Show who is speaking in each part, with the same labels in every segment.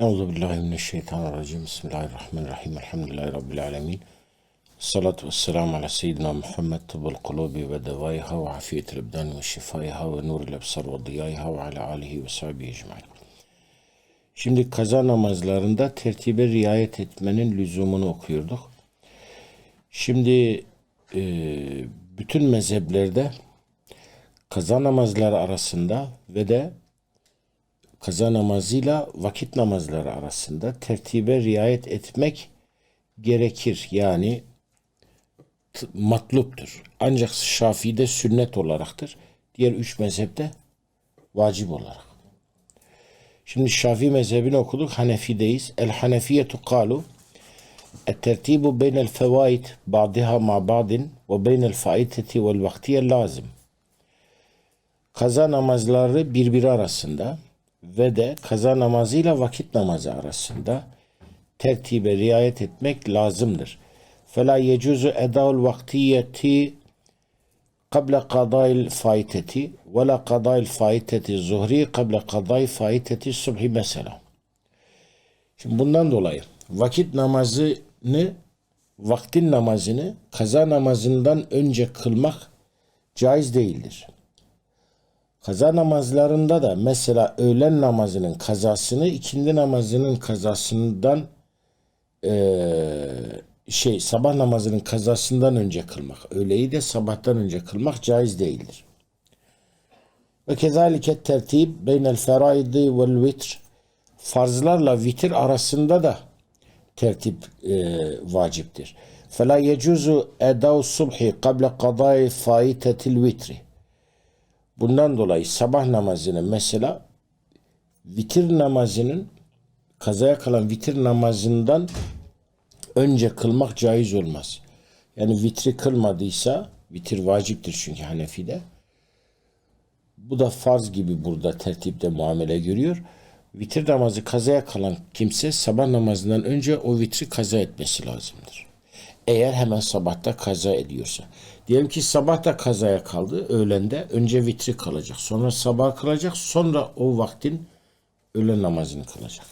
Speaker 1: Euzu billahi mineşşeytanirracim. Bismillahirrahmanirrahim. Elhamdülillahi rabbil alamin. Salatu vesselamu ala seyyidina Muhammed tıbbul kulubi ve devaiha ve afiyetil ebdan ve şifaiha ve nuril ebsar ve diyaiha ve ala alihi ve sahbihi ecmaîn. Şimdi kaza namazlarında tertibe riayet etmenin lüzumunu okuyorduk. Şimdi e, bütün mezheplerde kaza namazları arasında ve de kaza namazıyla vakit namazları arasında tertibe riayet etmek gerekir. Yani t- matluptur. Ancak Şafii'de sünnet olaraktır. Diğer üç mezhepte vacip olarak. Şimdi Şafii mezhebini okuduk. Hanefi'deyiz. El Hanefiyetu kalu الترتيب بين الفوائد بعضها مع بعض وبين الفائتة والوقتية lazım. Kaza namazları birbiri arasında ve de kaza namazıyla vakit namazı arasında tertibe riayet etmek lazımdır. Fela yecuzu edaul vaktiyeti kabla kadayil faiteti ve la kadayil faiteti zuhri kabla kadayil faiteti subhi mesela. Şimdi bundan dolayı vakit namazını vaktin namazını kaza namazından önce kılmak caiz değildir. Kaza namazlarında da mesela öğlen namazının kazasını ikindi namazının kazasından e, şey sabah namazının kazasından önce kılmak. Öğleyi de sabahtan önce kılmak caiz değildir. Ve kezalike tertib beynel feraidi vel vitr farzlarla vitir arasında da tertip e, vaciptir. Fela yecuzu edav subhi kable kadai faitetil vitri. Bundan dolayı sabah namazını mesela vitir namazının kazaya kalan vitir namazından önce kılmak caiz olmaz. Yani vitri kılmadıysa vitir vaciptir çünkü Hanefi'de. Bu da farz gibi burada tertipte muamele görüyor. Vitir namazı kazaya kalan kimse sabah namazından önce o vitri kaza etmesi lazımdır. Eğer hemen sabahta kaza ediyorsa. Diyelim ki sabah da kazaya kaldı öğlende. Önce vitri kalacak. Sonra sabah kılacak. Sonra o vaktin öğlen namazını kılacak.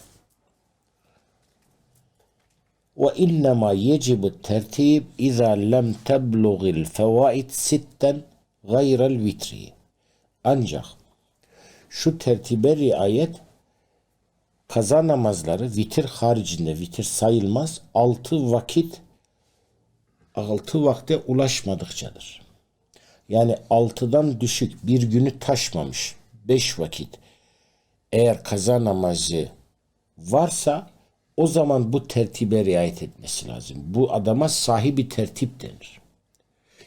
Speaker 1: Ve innema yecibu tertib iza lem tebluğil fevaid sitten gayrel vitri. Ancak şu tertibe riayet kaza namazları vitir haricinde vitir sayılmaz. Altı vakit altı vakte ulaşmadıkçadır. Yani altıdan düşük bir günü taşmamış beş vakit. Eğer kaza namazı varsa o zaman bu tertibe riayet etmesi lazım. Bu adama sahibi tertip denir.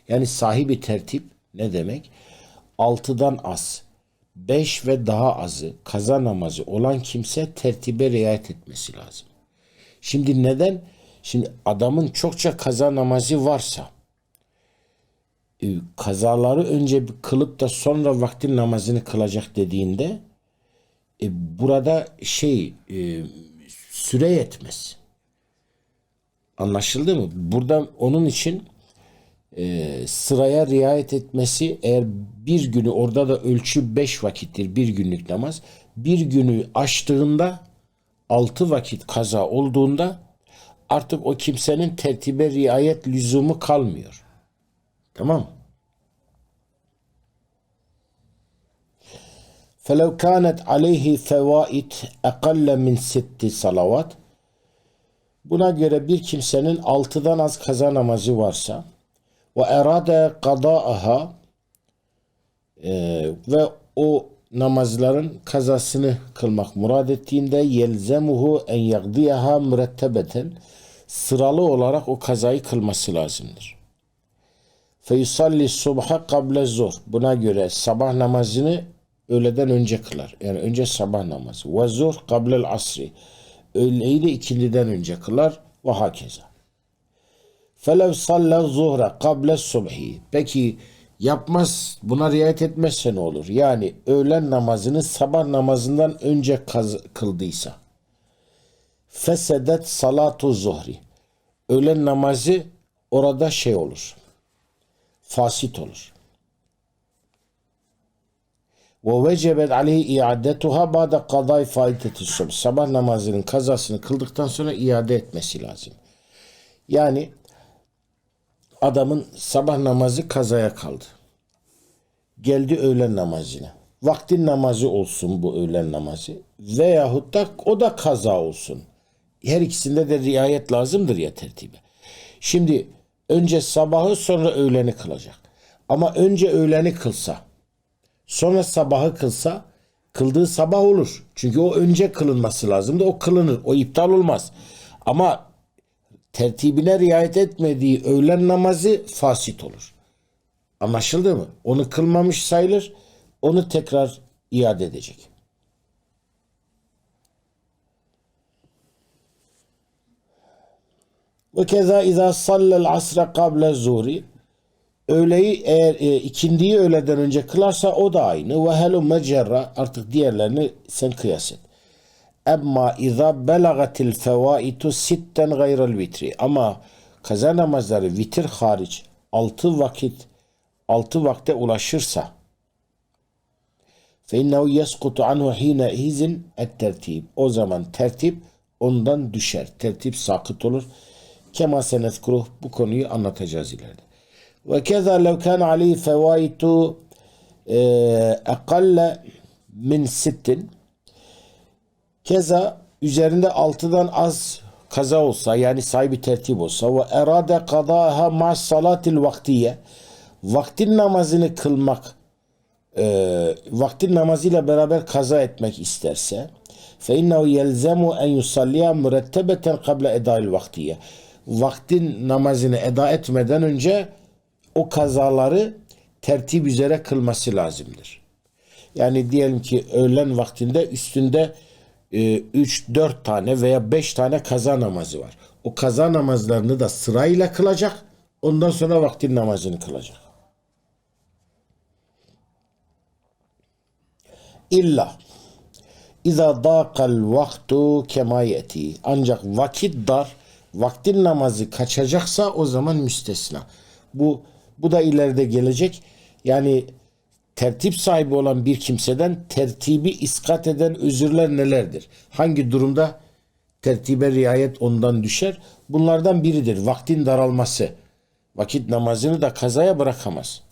Speaker 1: Yani sahibi tertip ne demek? Altıdan az, beş ve daha azı kaza namazı olan kimse tertibe riayet etmesi lazım. Şimdi neden? Şimdi adamın çokça kaza namazı varsa e, kazaları önce bir kılıp da sonra vaktin namazını kılacak dediğinde e, burada şey e, süre yetmez. Anlaşıldı mı? Burada onun için e, sıraya riayet etmesi eğer bir günü orada da ölçü beş vakittir bir günlük namaz. Bir günü aştığında altı vakit kaza olduğunda artık o kimsenin tertibe riayet lüzumu kalmıyor. Tamam mı? فلو كانت عليه فوائد أقل من ست salavat Buna göre bir kimsenin altıdan az kaza namazı varsa ve erade kadaaha e, ve o namazların kazasını kılmak murad ettiğinde yelzemuhu en yagdiyaha mürettebeten sıralı olarak o kazayı kılması lazımdır. Feyusalli subha kable zuhr. Buna göre sabah namazını öğleden önce kılar. Yani önce sabah namazı. Ve zuhr kablel asri. Öğleyi de ikindiden önce kılar. Ve hakeza. Felev salla zuhra kable subhi. Peki yapmaz, buna riayet etmezse ne olur? Yani öğlen namazını sabah namazından önce kaz- kıldıysa. Fesedet salatu zuhri. Öğlen namazı orada şey olur. Fasit olur. Ve vecebet aleyhi iadetuha ba'de kaday faideti subh. Sabah namazının kazasını kıldıktan sonra iade etmesi lazım. Yani adamın sabah namazı kazaya kaldı. Geldi öğlen namazına. Vaktin namazı olsun bu öğlen namazı. Veyahut da o da kaza olsun. Her ikisinde de riayet lazımdır ya tertibe. Şimdi önce sabahı sonra öğleni kılacak. Ama önce öğleni kılsa sonra sabahı kılsa kıldığı sabah olur. Çünkü o önce kılınması lazımdı. O kılınır. O iptal olmaz. Ama tertibine riayet etmediği öğlen namazı fasit olur. Anlaşıldı mı? Onu kılmamış sayılır. Onu tekrar iade edecek. Ve keza izâ sallel asra kable zuhri öğleyi eğer e, ikindiyi öğleden önce kılarsa o da aynı. Ve helu mecerra artık diğerlerini sen kıyas et. Emma izâ belagatil fevaitu sitten gayrel vitri. Ama kaza namazları vitir hariç altı vakit altı vakte ulaşırsa فَاِنَّهُ يَسْقُطُ عَنْهُ حِينَ اِذٍ التَّرْتِيب O zaman tertip ondan düşer. Tertip sakıt olur. Kema senezkuruh bu konuyu anlatacağız ileride. Ve keza lev kan aleyhi fevaitu ekalle min sittin keza üzerinde altıdan az kaza olsa yani sahibi tertip olsa ve erade kazaha ma salatil vaktiye vaktin namazını kılmak e, vaktin namazıyla beraber kaza etmek isterse fe innehu yelzemu en yusalliya mürettebeten kable edail vaktiye Vaktin namazını eda etmeden önce o kazaları tertip üzere kılması lazımdır. Yani diyelim ki öğlen vaktinde üstünde 3-4 tane veya 5 tane kaza namazı var. O kaza namazlarını da sırayla kılacak. Ondan sonra vaktin namazını kılacak. İlla İza dâkal vaktu kema yeti. Ancak vakit dar, vaktin namazı kaçacaksa o zaman müstesna. Bu bu da ileride gelecek. Yani tertip sahibi olan bir kimseden tertibi iskat eden özürler nelerdir? Hangi durumda tertibe riayet ondan düşer? Bunlardan biridir. Vaktin daralması. Vakit namazını da kazaya bırakamaz.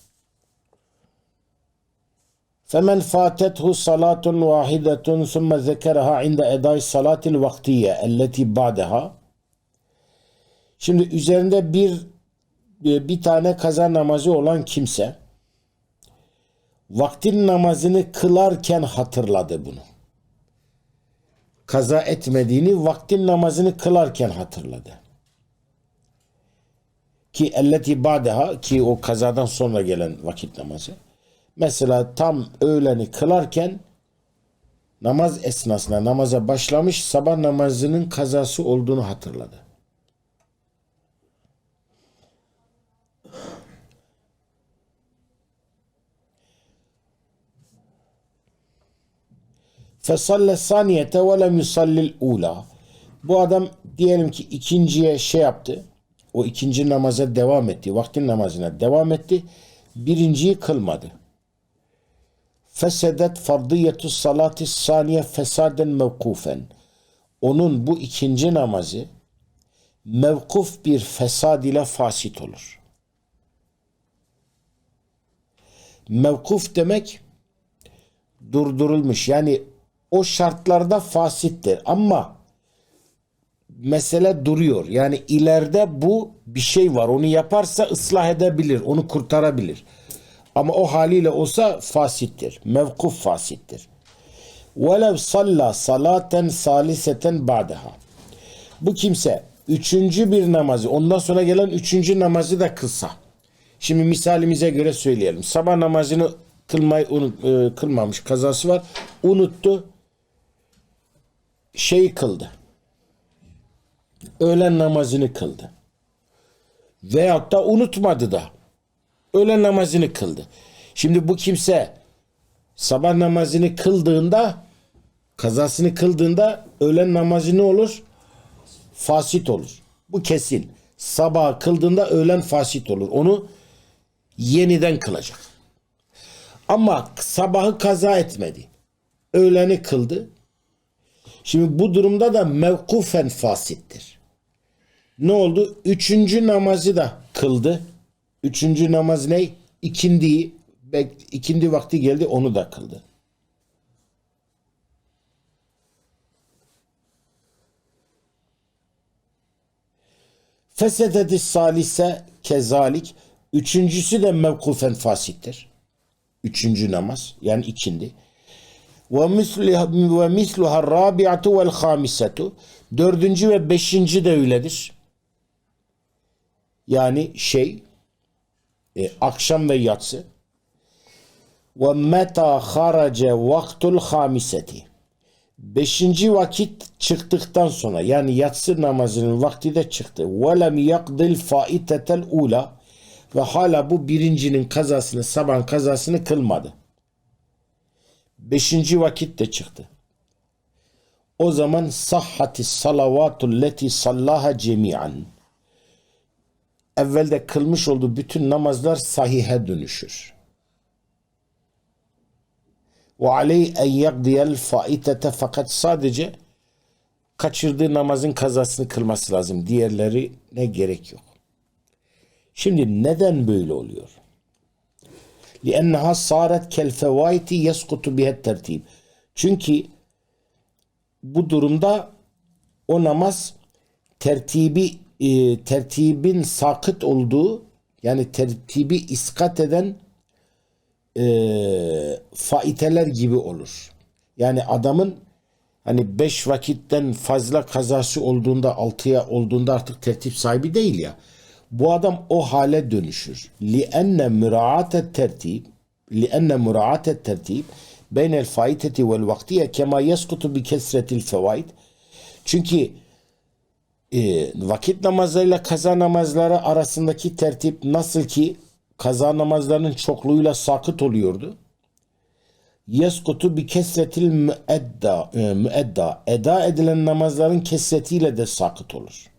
Speaker 1: فمن فاتته صلاة واحدة ثم ذكرها عند أداء الصلاة الوقتية التي بعدها Şimdi üzerinde bir bir tane kaza namazı olan kimse vaktin namazını kılarken hatırladı bunu. Kaza etmediğini vaktin namazını kılarken hatırladı. Ki elleti ba'deha ki o kazadan sonra gelen vakit namazı. Mesela tam öğleni kılarken namaz esnasında namaza başlamış sabah namazının kazası olduğunu hatırladı. Fesalle saniyete ve lem yusallil. Bu adam diyelim ki ikinciye şey yaptı. O ikinci namaza devam etti. Vaktin namazına devam etti. Birinciyi kılmadı. Fesedet fardiyetu salati saniye fesaden mevkufen. Onun bu ikinci namazı mevkuf bir fesad ile fasit olur. Mevkuf demek durdurulmuş. Yani o şartlarda fasittir. Ama mesele duruyor. Yani ileride bu bir şey var. Onu yaparsa ıslah edebilir. Onu kurtarabilir. Ama o haliyle olsa fasittir. Mevkuf fasittir. Velev salla salaten saliseten ba'daha. Bu kimse üçüncü bir namazı ondan sonra gelen üçüncü namazı da kılsa. Şimdi misalimize göre söyleyelim. Sabah namazını kılmayı unut, e, kılmamış kazası var. Unuttu. Şeyi kıldı. Öğlen namazını kıldı. Veyahut da unutmadı da öğlen namazını kıldı. Şimdi bu kimse sabah namazını kıldığında kazasını kıldığında öğlen namazı ne olur? Fasit olur. Bu kesin. Sabah kıldığında öğlen fasit olur. Onu yeniden kılacak. Ama sabahı kaza etmedi. Öğleni kıldı. Şimdi bu durumda da mevkufen fasittir. Ne oldu? Üçüncü namazı da kıldı. Üçüncü namaz ne? İkindiyi, ikindi vakti geldi onu da kıldı. Fesededi salise kezalik. Üçüncüsü de mevkufen fasittir. Üçüncü namaz yani ikindi. Ve misliha ve misluha rabi'atu vel hamisetu. Dördüncü ve beşinci de öyledir. Yani şey e, akşam ve yatsı. Ve meta harace vaktul hamiseti. Beşinci vakit çıktıktan sonra yani yatsı namazının vakti de çıktı. Ve lem yakdil faitetel ula ve hala bu birincinin kazasını sabah kazasını kılmadı. Beşinci vakit de çıktı. O zaman sahhati salavatul leti sallaha cemi'an. Evvelde kılmış olduğu bütün namazlar sahihe dönüşür. Ve aleyh en yakdiyel faitete fakat sadece kaçırdığı namazın kazasını kılması lazım. Diğerlerine gerek yok. Şimdi neden böyle oluyor? لِأَنَّهَا صَارَتْ كَالْفَوَائِتِ يَسْقُطُ بِهَا tertib. Çünkü bu durumda o namaz tertibi e, tertibin sakıt olduğu yani tertibi iskat eden e, faiteler gibi olur. Yani adamın hani beş vakitten fazla kazası olduğunda altıya olduğunda artık tertip sahibi değil ya. Bu adam o hale dönüşür. لِأَنَّ مُرَعَاتَ التَّرْتِيب لِأَنَّ مُرَعَاتَ التَّرْتِيب بَيْنَ الْفَائِتَةِ وَالْوَقْتِيَ كَمَا يَسْقُطُ بِكَسْرَةِ الْفَوَائِدِ Çünkü e, vakit namazlarıyla kaza namazları arasındaki tertip nasıl ki kaza namazlarının çokluğuyla sakıt oluyordu. Yeskutu bi kesretil müedda, e, müedda. Eda edilen namazların kesretiyle de sakıt olur.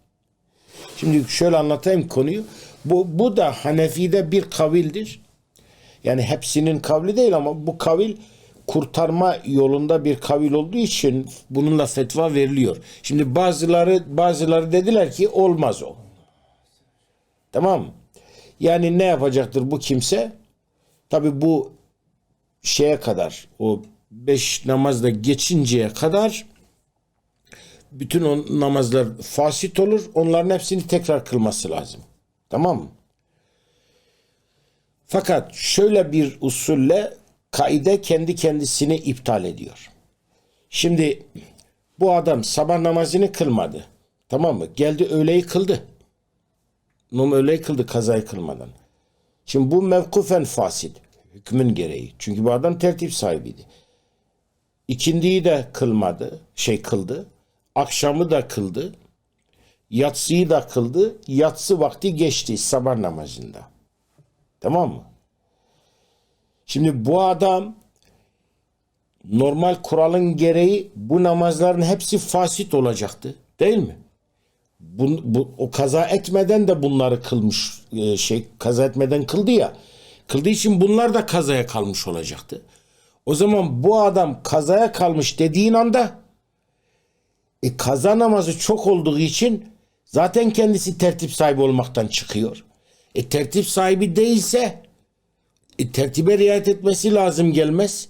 Speaker 1: Şimdi şöyle anlatayım konuyu. Bu, bu da Hanefi'de bir kavildir. Yani hepsinin kavli değil ama bu kavil kurtarma yolunda bir kavil olduğu için bununla fetva veriliyor. Şimdi bazıları bazıları dediler ki olmaz o. Tamam mı? Yani ne yapacaktır bu kimse? Tabi bu şeye kadar o beş namazda geçinceye kadar bütün o namazlar fasit olur. Onların hepsini tekrar kılması lazım. Tamam mı? Fakat şöyle bir usulle kaide kendi kendisini iptal ediyor. Şimdi bu adam sabah namazını kılmadı. Tamam mı? Geldi öğleyi kıldı. Num öğleyi kıldı kazayı kılmadan. Şimdi bu mevkufen fasit. Hükmün gereği. Çünkü bu adam tertip sahibiydi. İkindiyi de kılmadı. Şey kıldı. Akşamı da kıldı. Yatsıyı da kıldı. Yatsı vakti geçti sabah namazında. Tamam mı? Şimdi bu adam normal kuralın gereği bu namazların hepsi fasit olacaktı. Değil mi? Bu, bu, o kaza etmeden de bunları kılmış e, şey kaza etmeden kıldı ya. Kıldığı için bunlar da kazaya kalmış olacaktı. O zaman bu adam kazaya kalmış dediğin anda e, kaza namazı çok olduğu için zaten kendisi tertip sahibi olmaktan çıkıyor. E, tertip sahibi değilse e, tertibe riayet etmesi lazım gelmez.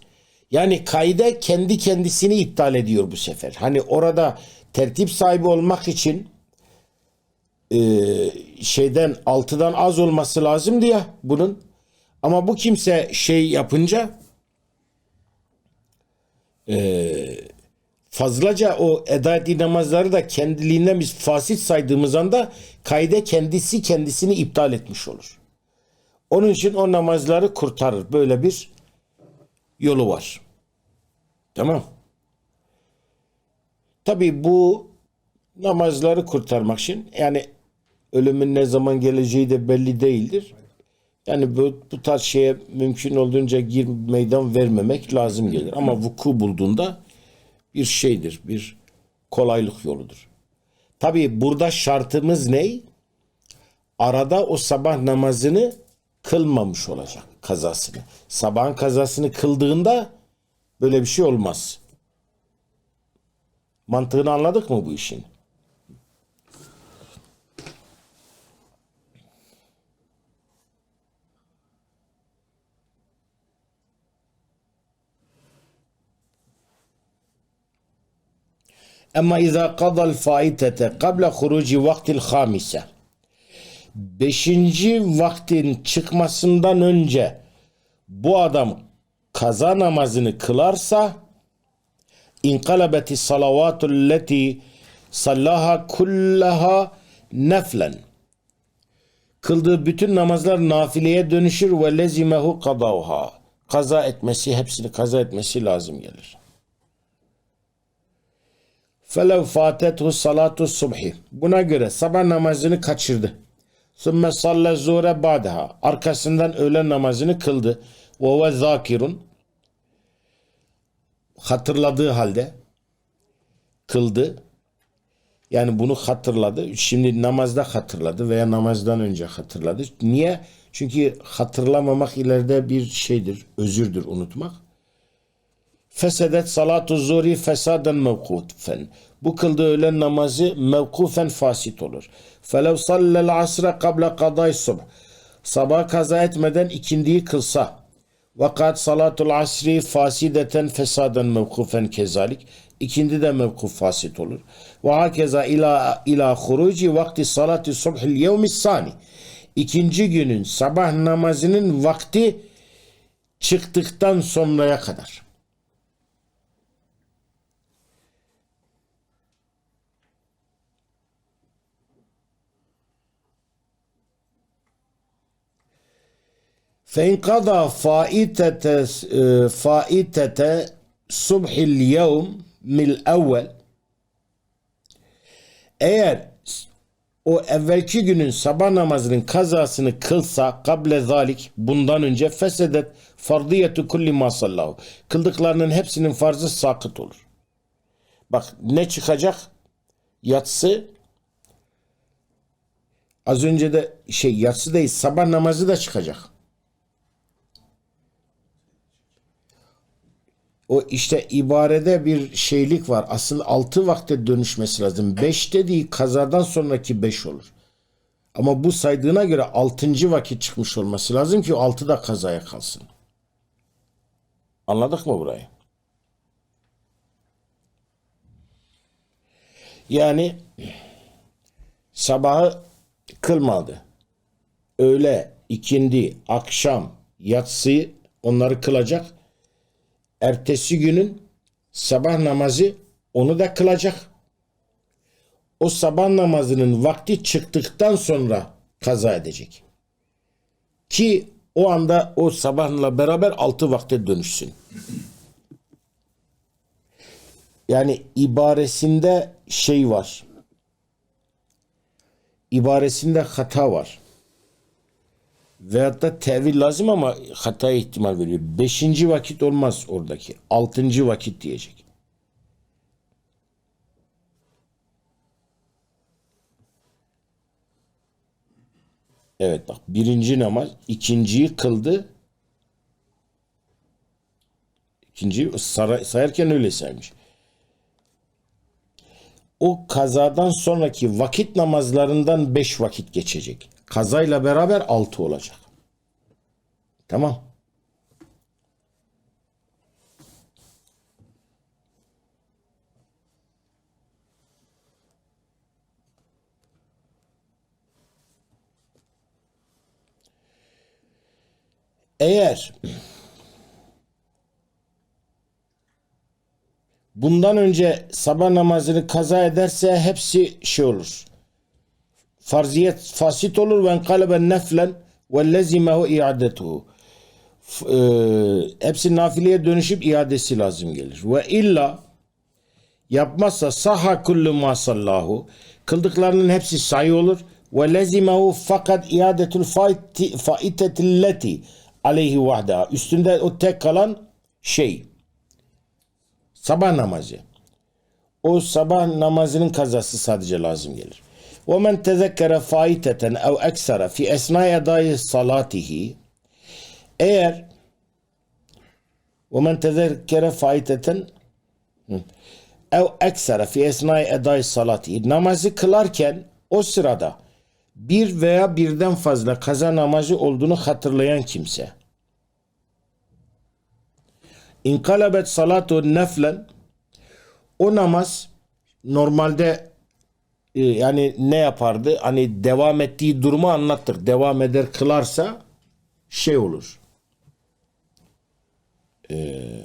Speaker 1: Yani kaide kendi kendisini iptal ediyor bu sefer. Hani orada tertip sahibi olmak için e, şeyden altıdan az olması lazım diye bunun. Ama bu kimse şey yapınca e, fazlaca o eda ettiği namazları da kendiliğinden biz fasit saydığımız anda kaide kendisi kendisini iptal etmiş olur. Onun için o namazları kurtarır. Böyle bir yolu var. Tamam. Tabi bu namazları kurtarmak için yani ölümün ne zaman geleceği de belli değildir. Yani bu, bu tarz şeye mümkün olduğunca gir meydan vermemek lazım gelir. Ama vuku bulduğunda bir şeydir, bir kolaylık yoludur. Tabi burada şartımız ne? Arada o sabah namazını kılmamış olacak. kazasını. Sabahın kazasını kıldığında böyle bir şey olmaz. Mantığını anladık mı bu işin? Ama izâ kadal faitete kabla huruci vaktil hamise. Beşinci vaktin çıkmasından önce bu adam kaza namazını kılarsa inkalabeti salavatul leti sallaha kullaha neflen. Kıldığı bütün namazlar nafileye dönüşür ve lezimehu kadavha. Kaza etmesi, hepsini kaza etmesi lazım gelir. Felev fatethu salatu subhi. Buna göre sabah namazını kaçırdı. Sümme salle zure ba'daha. Arkasından öğlen namazını kıldı. Ve ve zakirun. Hatırladığı halde kıldı. Yani bunu hatırladı. Şimdi namazda hatırladı veya namazdan önce hatırladı. Niye? Çünkü hatırlamamak ileride bir şeydir, özürdür unutmak. Fesedet salatu zuri fesaden mevkufen. Bu kıldığı öğlen namazı mevkufen fasit olur. Felev sallel asra kabla kaday subh. Sabah kaza etmeden ikindiyi kılsa. Vakat salatul asri fasideten fesaden mevkufen kezalik. İkindi de mevkuf fasit olur. Ve hakeza ila, ila huruci vakti salati subhil yevmi sani. İkinci günün sabah namazının vakti çıktıktan sonraya kadar. فإن قضى فائتة فائتة صبح اليوم من الأول eğer o evvelki günün sabah namazının kazasını kılsa kable zalik bundan önce fesedet fardiyetu kulli ma sallahu kıldıklarının hepsinin farzı sakıt olur. Bak ne çıkacak? Yatsı az önce de şey yatsı değil sabah namazı da çıkacak. O işte ibarede bir şeylik var. Asıl altı vakte dönüşmesi lazım. Beş dediği kazadan sonraki beş olur. Ama bu saydığına göre altıncı vakit çıkmış olması lazım ki altı da kazaya kalsın. Anladık mı burayı? Yani sabahı kılmadı. Öğle, ikindi, akşam, yatsı onları kılacak ertesi günün sabah namazı onu da kılacak. O sabah namazının vakti çıktıktan sonra kaza edecek. Ki o anda o sabahla beraber altı vakte dönüşsün. Yani ibaresinde şey var. İbaresinde hata var. Veyahut da tevil lazım ama hata ihtimal veriyor. Beşinci vakit olmaz oradaki. Altıncı vakit diyecek. Evet bak birinci namaz ikinciyi kıldı. İkinciyi sayarken öyle saymış. O kazadan sonraki vakit namazlarından beş vakit geçecek. Kazayla beraber altı olacak. Tamam. Eğer bundan önce sabah namazını kaza ederse hepsi şey olur farziyet fasit olur ve enkaleben neflen ve lezimehu iadetuhu. E, hepsi nafileye dönüşüp iadesi lazım gelir. Ve illa yapmazsa saha kullu ma sallahu kıldıklarının hepsi sayı olur ve lezimehu fakat iadetul faitetilleti aleyhi vahda üstünde o tek kalan şey sabah namazı o sabah namazının kazası sadece lazım gelir. ومن تذكر فائتة أو أكثر في أثناء أداء صلاته Eğer ومن تذكر فائتة ev eksere fi esnai edai salati namazı kılarken o sırada bir veya birden fazla kaza namazı olduğunu hatırlayan kimse inkalabet salatu neflen o namaz normalde e, yani ne yapardı? Hani devam ettiği durumu anlattır. Devam eder kılarsa şey olur. Ee,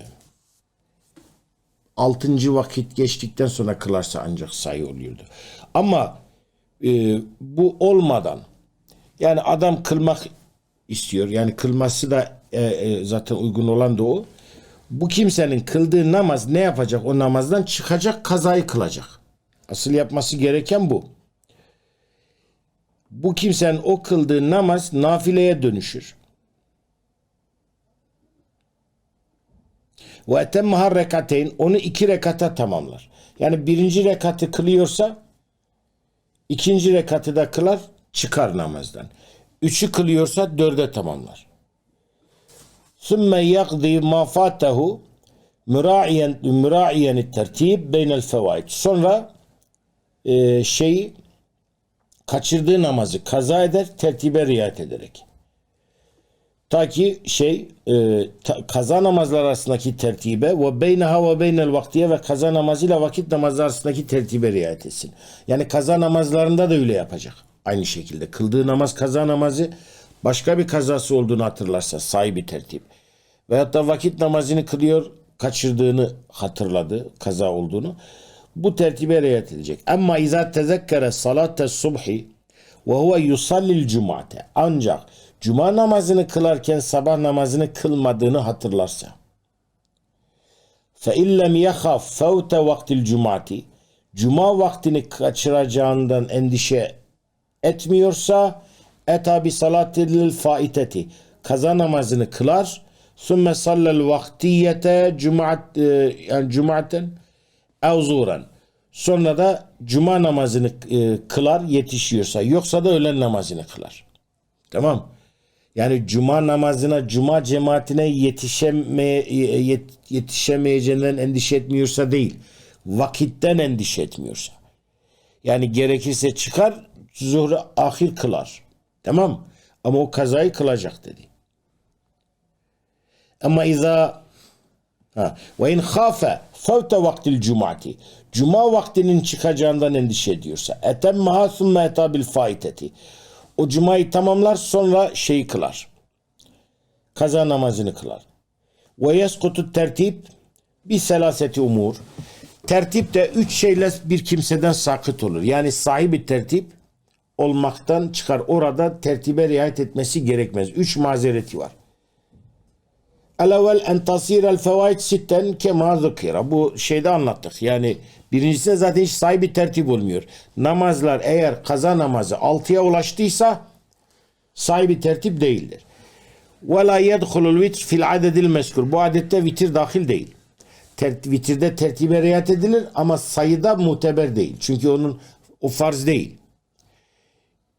Speaker 1: altıncı vakit geçtikten sonra kılarsa ancak sayı oluyordu. Ama e, bu olmadan yani adam kılmak istiyor. Yani kılması da e, e, zaten uygun olan da o. Bu kimsenin kıldığı namaz ne yapacak? O namazdan çıkacak, kazayı kılacak. Asıl yapması gereken bu. Bu kimsenin o kıldığı namaz nafileye dönüşür. Ve etemmehar rekateyn onu iki rekata tamamlar. Yani birinci rekatı kılıyorsa ikinci rekatı da kılar çıkar namazdan. Üçü kılıyorsa dörde tamamlar. Sümme yakdi ma fatahu müra'iyen müra'iyen tertib beynel fevaid. Sonra e, şeyi kaçırdığı namazı kaza eder tertibe riayet ederek. Ta ki şey e, ta- kaza namazlar arasındaki tertibe ve beyneha ve beynel vaktiye ve kaza namazıyla vakit namazı arasındaki tertibe riayet etsin. Yani kaza namazlarında da öyle yapacak. Aynı şekilde kıldığı namaz kaza namazı başka bir kazası olduğunu hatırlarsa sahibi tertip. Veyahut da vakit namazını kılıyor kaçırdığını hatırladı kaza olduğunu. Bu tertibe riayet edecek. Ama izâ tezekkere salate subhi ve huve yusallil cumate. Ancak cuma namazını kılarken sabah namazını kılmadığını hatırlarsa. Fe illem yahaf fevte vaktil cumati. Cuma vaktini kaçıracağından endişe etmiyorsa eta bi salatil faiteti. Kaza namazını kılar. Sümme sallel vaktiyete cumaat e, yani cumaten ev zuhren. Sonra da cuma namazını e, kılar yetişiyorsa. Yoksa da öğlen namazını kılar. Tamam. Yani cuma namazına, cuma cemaatine yetişeme, yet, yetişemeyeceğinden endişe etmiyorsa değil. Vakitten endişe etmiyorsa. Yani gerekirse çıkar, zuhru ahir kılar. Tamam. Ama o kazayı kılacak dedi. Ama izâ Ha. Ve in khafe fevte vaktil cumati. Cuma vaktinin çıkacağından endişe ediyorsa. Etemmeha sümme etabil faiteti. O cumayı tamamlar sonra şeyi kılar. Kaza namazını kılar. Ve yeskutu tertip bir selaseti umur. Tertip de üç şeyle bir kimseden sakıt olur. Yani sahibi tertip olmaktan çıkar. Orada tertibe riayet etmesi gerekmez. Üç mazereti var. Elevel en tasirel fevaid sitten kema. Bu şeyde anlattık. Yani birincisinde zaten hiç sahibi tertip olmuyor. Namazlar eğer kaza namazı altıya ulaştıysa sahibi tertip değildir. Ve la yedhulul vitr fil adedil meskur. Bu adette vitir dahil değil. Ter, vitirde tertibe riayet edilir ama sayıda muteber değil. Çünkü onun o farz değil.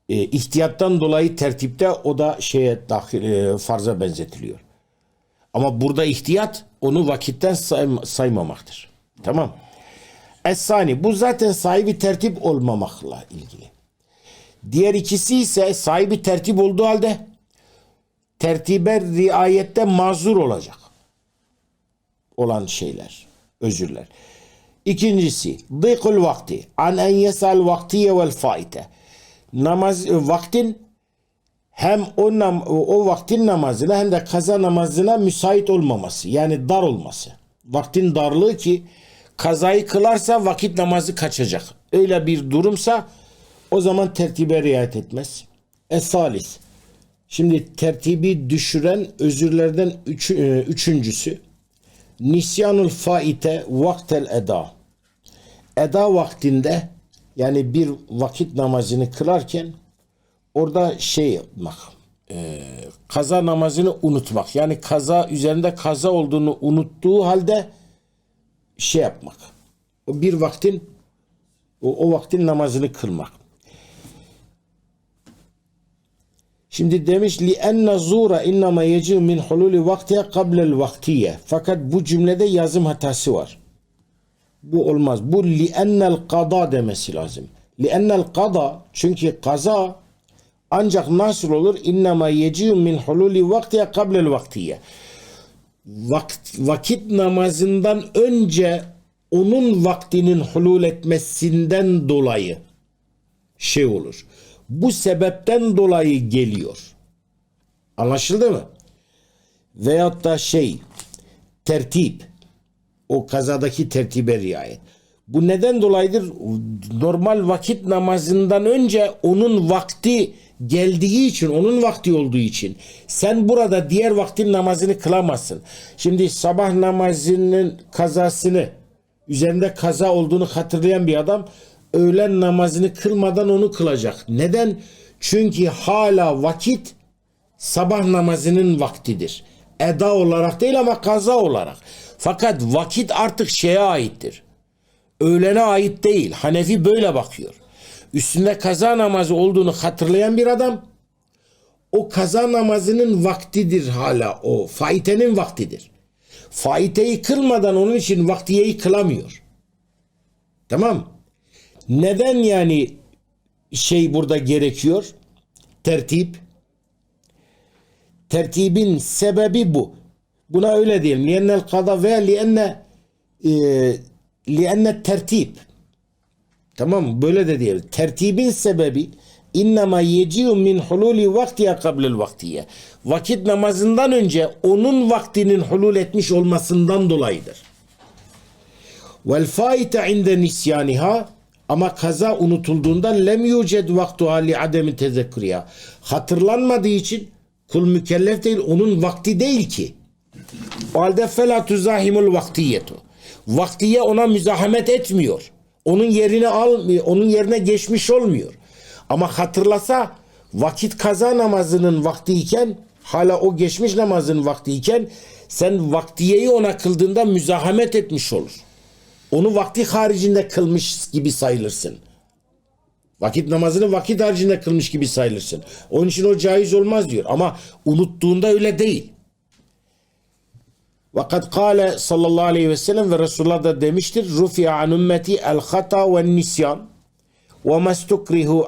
Speaker 1: E, ihtiyattan dolayı tertipte o da şeye dahil, e, farza benzetiliyor. Ama burada ihtiyat onu vakitten sayma- saymamaktır. Tamam. Es-sani bu zaten sahibi tertip olmamakla ilgili. Diğer ikisi ise sahibi tertip olduğu halde tertibe riayette mazur olacak olan şeyler, özürler. İkincisi, dıkul vakti an en yesal vaktiye vel faite. Namaz, vaktin hem o, nam, o vaktin namazına hem de kaza namazına müsait olmaması. Yani dar olması. Vaktin darlığı ki kazayı kılarsa vakit namazı kaçacak. Öyle bir durumsa o zaman tertibe riayet etmez. Es-salis. Şimdi tertibi düşüren özürlerden üç, e, üçüncüsü. Nisyanul faite vaktel eda. Eda vaktinde yani bir vakit namazını kılarken orada şey yapmak e, kaza namazını unutmak yani kaza üzerinde kaza olduğunu unuttuğu halde şey yapmak o bir vaktin o, o vaktin namazını kılmak Şimdi demiş li enne zura innama yeci min hululi vaktiye kablel vaktiye. Fakat bu cümlede yazım hatası var. Bu olmaz. Bu li ennel kada demesi lazım. Li ennel kada çünkü kaza ancak nasıl olur? İnnema yeci min hululi vaktiye kablel vaktiye. Vakt, vakit namazından önce onun vaktinin hulul etmesinden dolayı şey olur. Bu sebepten dolayı geliyor. Anlaşıldı mı? Veyahut da şey tertip o kazadaki tertibe riayet. Bu neden dolayıdır? Normal vakit namazından önce onun vakti geldiği için, onun vakti olduğu için sen burada diğer vaktin namazını kılamazsın. Şimdi sabah namazının kazasını üzerinde kaza olduğunu hatırlayan bir adam öğlen namazını kılmadan onu kılacak. Neden? Çünkü hala vakit sabah namazının vaktidir. Eda olarak değil ama kaza olarak. Fakat vakit artık şeye aittir. Öğlene ait değil. Hanefi böyle bakıyor. Üstünde kaza namazı olduğunu hatırlayan bir adam o kaza namazının vaktidir hala o. Faitenin vaktidir. Faiteyi kılmadan onun için vaktiyeyi kılamıyor. Tamam Neden yani şey burada gerekiyor? Tertip. Tertibin sebebi bu. Buna öyle diyelim. Liennel kada ve lienne e, lienne tertip. Tamam mı? Böyle de diyelim. Tertibin sebebi innema yeciu min hululi vaktiye kablel vaktiye. Vakit namazından önce onun vaktinin hulul etmiş olmasından dolayıdır. Vel faite inde nisyaniha ama kaza unutulduğunda lem yuced vaktuha li ademi tezekkuriha. Hatırlanmadığı için kul mükellef değil onun vakti değil ki. O halde fela tuzahimul vaktiyetu. Vaktiye ona müzahamet etmiyor. Onun yerine almıyor, onun yerine geçmiş olmuyor. Ama hatırlasa vakit kaza namazının vaktiyken hala o geçmiş namazın vaktiyken sen vaktiyeyi ona kıldığında müzahamet etmiş olur. Onu vakti haricinde kılmış gibi sayılırsın. Vakit namazını vakit haricinde kılmış gibi sayılırsın. Onun için o caiz olmaz diyor. Ama unuttuğunda öyle değil. Vakat kâle sallallahu aleyhi ve sellem ve Resulullah da demiştir. Rufi'a an ümmeti el hata ve nisyan ve mestukrihu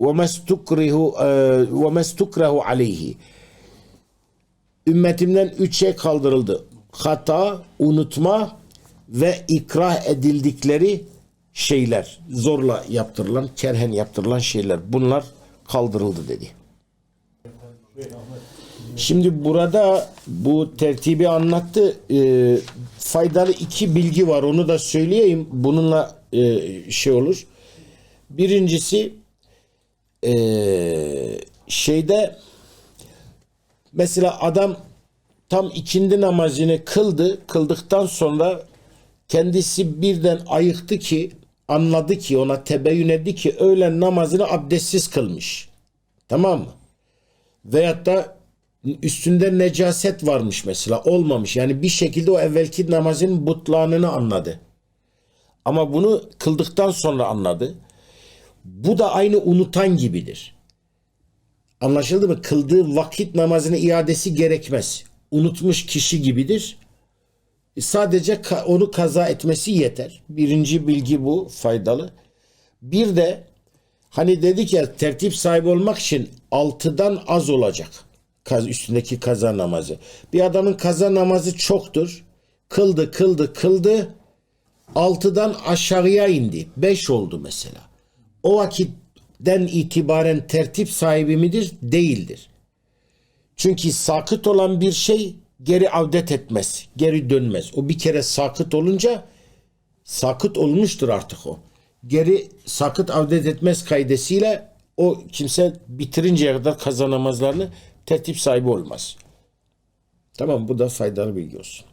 Speaker 1: ve mestukrihu ve mestukrehu aleyhi. Ümmetimden üç şey kaldırıldı. Hata, unutma ve ikrah edildikleri şeyler. Zorla yaptırılan, kerhen yaptırılan şeyler. Bunlar kaldırıldı dedi. Şimdi burada bu tertibi anlattı. Ee, faydalı iki bilgi var. Onu da söyleyeyim. Bununla e, şey olur. Birincisi e, şeyde mesela adam tam ikindi namazını kıldı. Kıldıktan sonra kendisi birden ayıktı ki anladı ki ona tebeyyün etti ki öğlen namazını abdestsiz kılmış. Tamam mı? Veyahut da üstünde necaset varmış mesela olmamış. Yani bir şekilde o evvelki namazın butlanını anladı. Ama bunu kıldıktan sonra anladı. Bu da aynı unutan gibidir. Anlaşıldı mı? Kıldığı vakit namazını iadesi gerekmez. Unutmuş kişi gibidir. Sadece onu kaza etmesi yeter. Birinci bilgi bu faydalı. Bir de hani dedik ya tertip sahibi olmak için altıdan az olacak. Üstündeki kaza namazı. Bir adamın kaza namazı çoktur. Kıldı, kıldı, kıldı. Altıdan aşağıya indi. Beş oldu mesela. O vakitten itibaren tertip sahibi midir? Değildir. Çünkü sakıt olan bir şey geri avdet etmez. Geri dönmez. O bir kere sakıt olunca sakıt olmuştur artık o. Geri sakıt avdet etmez kaydesiyle o kimse bitirinceye kadar kazanamazlarını tertip sahibi olmaz. Tamam bu da faydalı bilgi olsun.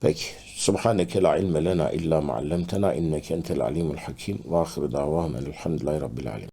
Speaker 1: Peki. Subhaneke la ilme lena illa ma allamtena inneke entel alimul hakim ve ahir davana elhamdülillahi rabbil alemin.